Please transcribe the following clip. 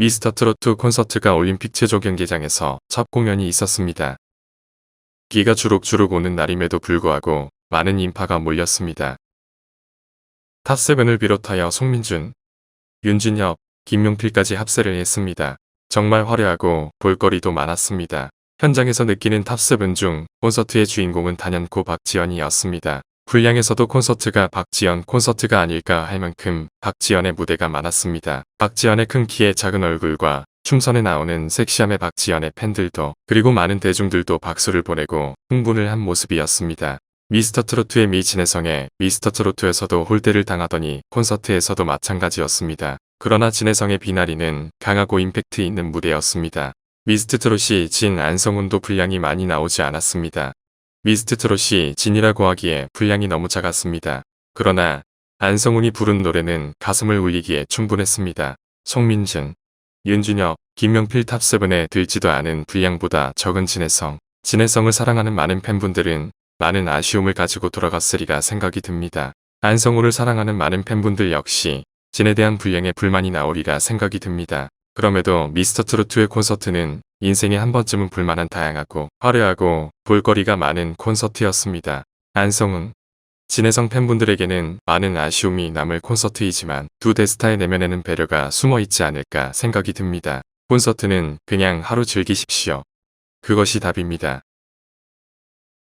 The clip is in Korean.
미스터 트로트 콘서트가 올림픽 체조 경기장에서 첫 공연이 있었습니다. 비가 주룩주룩 오는 날임에도 불구하고 많은 인파가 몰렸습니다. 탑세븐을 비롯하여 송민준, 윤진엽, 김용필까지 합세를 했습니다. 정말 화려하고 볼거리도 많았습니다. 현장에서 느끼는 탑세븐 중 콘서트의 주인공은 단연코 박지연이었습니다. 불량에서도 콘서트가 박지연 콘서트가 아닐까 할 만큼 박지연의 무대가 많았습니다. 박지연의 큰 키에 작은 얼굴과 춤선에 나오는 섹시함의 박지연의 팬들도 그리고 많은 대중들도 박수를 보내고 흥분을 한 모습이었습니다. 미스터 트로트의 미 진혜성의 미스터 트로트에서도 홀대를 당하더니 콘서트에서도 마찬가지였습니다. 그러나 진혜성의 비나리는 강하고 임팩트 있는 무대였습니다. 미스트 트롯이 진 안성훈도 분량이 많이 나오지 않았습니다. 미스트 트롯이 진이라고 하기에 분량이 너무 작았습니다. 그러나 안성훈이 부른 노래는 가슴을 울리기에 충분했습니다. 송민준, 윤준혁, 김명필 탑세븐에 들지도 않은 분량보다 적은 진혜성. 진혜성을 사랑하는 많은 팬분들은 많은 아쉬움을 가지고 돌아갔으리라 생각이 듭니다. 안성훈을 사랑하는 많은 팬분들 역시 진에 대한 분량에 불만이 나오리라 생각이 듭니다. 그럼에도 미스터 트로트의 콘서트는 인생에 한 번쯤은 볼만한 다양하고 화려하고 볼거리가 많은 콘서트였습니다. 안성훈, 진혜성 팬분들에게는 많은 아쉬움이 남을 콘서트이지만 두 대스타의 내면에는 배려가 숨어 있지 않을까 생각이 듭니다. 콘서트는 그냥 하루 즐기십시오. 그것이 답입니다.